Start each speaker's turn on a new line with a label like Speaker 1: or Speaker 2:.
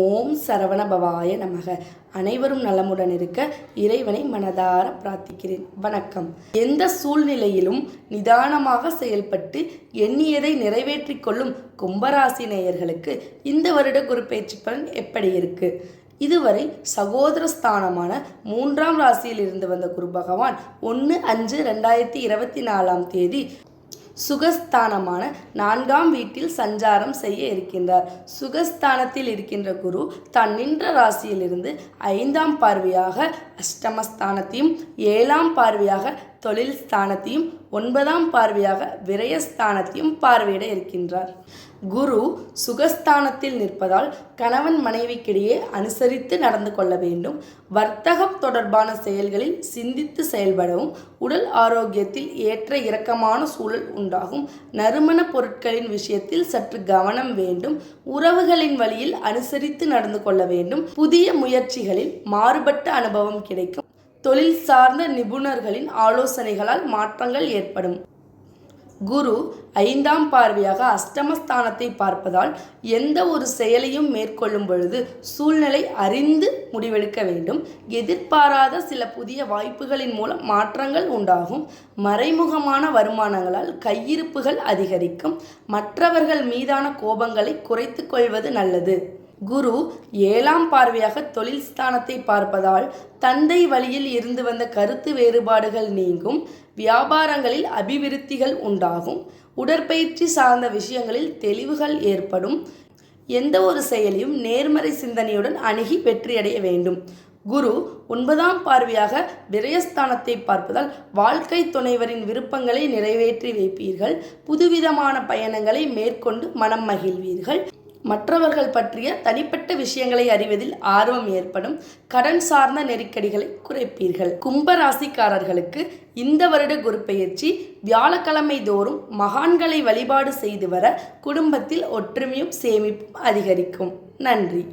Speaker 1: ஓம் சரவண பவாய நமக. அனைவரும் நலமுடன் இருக்க இறைவனை மனதார பிரார்த்திக்கிறேன். வணக்கம். எந்த சூழ்நிலையிலும் நிதானமாக செயல்பட்டு எண்ணியதை நிறைவேற்றி கொள்ளும் கும்பராசி நேயர்களுக்கு இந்த வருட குருப்பெயர்ச்சி பலன் எப்படி இருக்கு? இதுவரை சகோதர ஸ்தானமான மூன்றாம் ராசியில் இருந்து வந்த குரு பகவான் ஒன்று அஞ்சு ரெண்டாயிரத்தி இருபத்தி நாலாம் தேதி சுகஸ்தானமான நான்காம் வீட்டில் சஞ்சாரம் செய்ய இருக்கின்றார். சுகஸ்தானத்தில் இருக்கின்ற குரு தான் நின்ற ராசியிலிருந்து ஐந்தாம் பார்வையாக அஷ்டமஸ்தானத்தையும் ஏழாம் பார்வையாக தொழில் ஸ்தானத்தையும் ஒன்பதாம் பார்வையாக விரயஸ்தானத்தையும் பார்வையிட இருக்கின்றார். குரு சுகஸ்தானத்தில் நிற்பதால் கணவன் மனைவிக்கிடையே அனுசரித்து நடந்து கொள்ள வேண்டும். வர்த்தகம் தொடர்பான செயல்களில் சிந்தித்து செயல்படவும் உடல் ஆரோக்கியத்தில் ஏற்ற இறக்கமான சூழல் உண்டாகும். நறுமண பொருட்களின் விஷயத்தில் சற்று கவனம் வேண்டும். உறவுகளின் வழியில் அனுசரித்து நடந்து கொள்ள வேண்டும். புதிய முயற்சிகளில் மாறுபட்ட அனுபவம் கிடைக்கும். தொழில் சார்ந்த நிபுணர்களின் ஆலோசனைகளால் மாற்றங்கள் ஏற்படும். குரு ஐந்தாம் பார்வையாக அஷ்டமஸ்தானத்தை பார்ப்பதால் எந்த ஒரு செயலையும் மேற்கொள்ளும் பொழுது சூழ்நிலை அறிந்து முடிவெடுக்க வேண்டும். எதிர்பாராத சில புதிய வாய்ப்புகளின் மூலம் மாற்றங்கள் உண்டாகும். மறைமுகமான வருமானங்களால் கையிருப்புகள் அதிகரிக்கும். மற்றவர்கள் மீதான கோபங்களை குறைத்து கொள்வது நல்லது. குரு ஏழாம் பார்வையாக தொழில் ஸ்தானத்தை பார்ப்பதால் தந்தை வழியில் இருந்து வந்த கருத்து வேறுபாடுகள் நீங்கும் வியாபாரங்களில் அபிவிருத்திகள் உண்டாகும் உடற்பயிற்சி சார்ந்த விஷயங்களில் தெளிவுகள் ஏற்படும். எந்த ஒரு செயலையும் நேர்மறை சிந்தனையுடன் அணுகி வெற்றியடைய வேண்டும். குரு ஒன்பதாம் பார்வையாக விரயஸ்தானத்தை பார்ப்பதால் வாழ்க்கை துணைவரின் விருப்பங்களை நிறைவேற்றி வைப்பீர்கள். புதுவிதமான பயணங்களை மேற்கொண்டு மனம் மகிழ்வீர்கள். மற்றவர்கள் பற்றிய தனிப்பட்ட விஷயங்களை அறிவதில் ஆர்வம் ஏற்படும் கடன் சார்ந்த நெருக்கடிகளை குறைப்பீர்கள். கும்பராசிக்காரர்களுக்கு இந்த வருட குரு பெயர்ச்சி வியாழக்கிழமை தோறும் மகான்களை வழிபாடு செய்து வர குடும்பத்தில் ஒற்றுமையும் சேமிப்பும் அதிகரிக்கும். நன்றி.